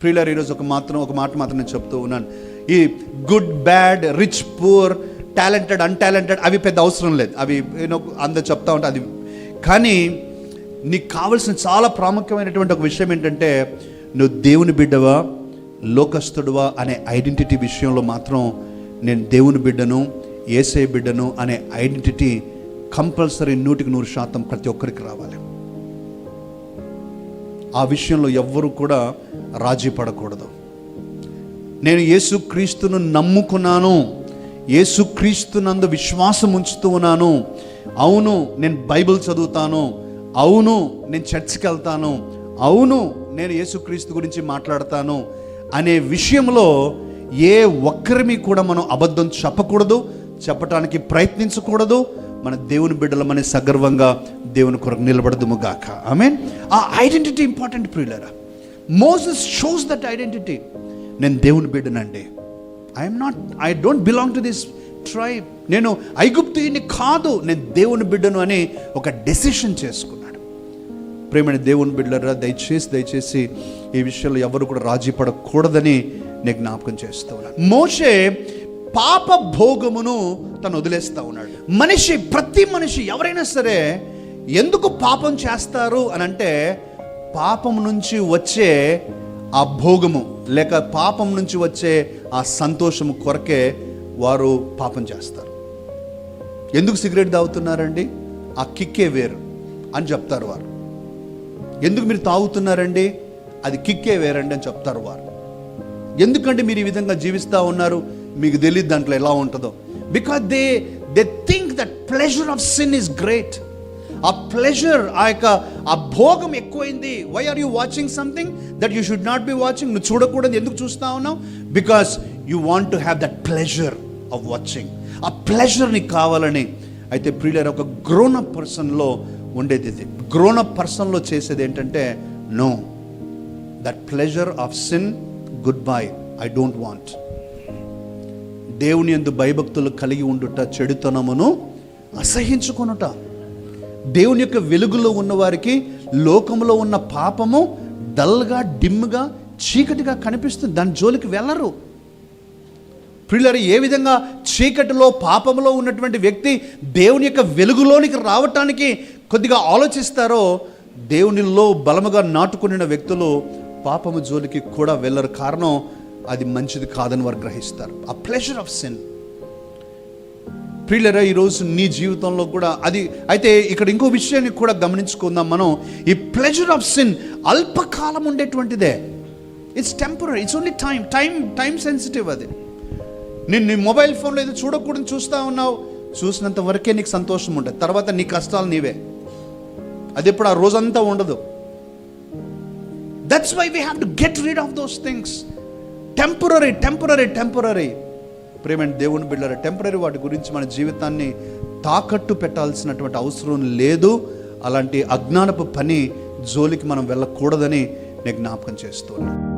ప్రియులర్ ఈరోజు ఒక మాత్రం ఒక మాట మాత్రం నేను చెప్తూ ఉన్నాను. ఈ good bad rich poor talented untalented అవి పెద్ద అవసరం లేదు. అవి నేను అందరు చెప్తా ఉంటే అది. కానీ నీకు కావలసిన చాలా ప్రాముఖ్యమైనటువంటి ఒక విషయం ఏంటంటే నువ్వు దేవుని బిడ్డవా లోకస్తుడువా అనే ఐడెంటిటీ విషయంలో మాత్రం నేను దేవుని బిడ్డను ఏసై బిడ్డను అనే ఐడెంటిటీ కంపల్సరీ నూటికి నూరు శాతం ప్రతి ఒక్కరికి రావాలి. ఆ విషయంలో ఎవ్వరూ కూడా రాజీ పడకూడదు. నేను యేసుక్రీస్తును నమ్ముకున్నాను. యేసుక్రీస్తునందు విశ్వాసం ఉంచుతూ ఉన్నాను. అవును నేను బైబిల్ చదువుతాను. అవును నేను చర్చికి వెళ్తాను. అవును నేను యేసుక్రీస్తు గురించి మాట్లాడతాను. అనే విషయంలో ఏ ఒక్కరిమి కూడా మనం అబద్ధం చెప్పకూడదు చెప్పటానికి ప్రయత్నించకూడదు మన దేవుని బిడ్డలమని సగర్వంగా దేవుని కొరకు నిలబడదుము గాక. ఐ మీన్ ఆ ఐడెంటిటీ ఇంపార్టెంట్ ప్రియులరా. మోసస్ షోస్ దట్ ఐడెంటిటీ నేను దేవుని బిడ్డనండి. I'm not I don't belong to this tribe నేను ఐగుప్తుని కాదు. నేను దేవుని బిడ్డను అని ఒక డెసిషన్ చేసుకున్నాడు. ప్రేమని దేవుని బిడ్డలరా దయచేసి దయచేసి ఈ విషయంలో ఎవరు కూడా రాజీ పడకూడదని నేను జ్ఞాపకం చేస్తూ ఉన్నాను. మోషే పాప భోగమును తను వదిలేస్తూ ఉన్నాడు. మనిషి ప్రతి మనిషి ఎవరైనా సరే ఎందుకు పాపం చేస్తారు అని అంటే పాపం నుంచి వచ్చే ఆ భోగము లేక పాపం నుంచి వచ్చే ఆ సంతోషము కొరకే వారు పాపం చేస్తారు. ఎందుకు సిగరెట్ తాగుతున్నారండి? ఆ కిక్కే వేరు అని చెప్తారు వారు. ఎందుకు మీరు తాగుతున్నారండి? అది కిక్కే వేరండి అని చెప్తారు వారు. ఎందుకంటే మీరు ఈ విధంగా జీవిస్తూ ఉన్నారు? మీకు తెలియదు దాంట్లో ఎలా ఉంటుందో. Because they they think that pleasure of sin is great ఆ ప్లెజర్ ఆ యొక్క ఆ భోగం ఎక్కువైంది. Why are you watching something that you should not be watching నువ్వు చూడకూడదు ఎందుకు చూస్తా ఉన్నావు? Because you want to have that pleasure of watching ఆ ప్లెజర్ నీకు కావాలని అయితే ప్రియులర్ ఒక గ్రోనప్ పర్సన్లో ఉండేది ఇది. గ్రోనప్ పర్సన్లో చేసేది ఏంటంటే no that pleasure of sin goodbye I don't want దేవుని ఎందు భయభక్తులు కలిగి ఉండుట చెడుతనమును అసహించుకొనుట. దేవుని యొక్క వెలుగులో ఉన్నవారికి లోకంలో ఉన్న పాపము డల్గా డిమ్గా చీకటిగా కనిపిస్తుంది. దాని జోలికి వెళ్ళరు. ప్రియులరు ఏ విధంగా చీకటిలో పాపంలో ఉన్నటువంటి వ్యక్తి దేవుని యొక్క వెలుగులోనికి రావటానికి కొద్దిగా ఆలోచిస్తారో దేవునిలో బలముగా నాటుకునిన వ్యక్తులు పాపము జోలికి కూడా వెళ్ళరు. కారణం అది మంచిది కాదని వారు గ్రహిస్తారు. ఆ ప్లెజర్ ఆఫ్ సిన్ ప్రియులరా ఈరోజు నీ జీవితంలో కూడా అది అయితే ఇక్కడ ఇంకో విషయాన్ని కూడా గమనించుకుందాం మనం. ఈ ప్లెజర్ ఆఫ్ సిన్ అల్పకాలం ఉండేటువంటిదే. It's temporary it's only time time time sensitive అది. నేను నీ మొబైల్ ఫోన్లో ఏదో చూడకూడదు చూస్తూ ఉన్నావు చూసినంత వరకే నీకు సంతోషం ఉంటుంది తర్వాత నీ కష్టాలు నీవే. అది ఇప్పుడు ఆ రోజంతా ఉండదు. That's why we have to get rid of those things temporary temporary temporary ప్రేమ దేవుని బిడ్డల టెంపరీ వాటి గురించి మన జీవితాన్ని తాకట్టు పెట్టాల్సినటువంటి అవసరం లేదు. అలాంటి అజ్ఞానపు పని జోలికి మనం వెళ్ళకూడదని నేను జ్ఞాపకం చేస్తున్నాను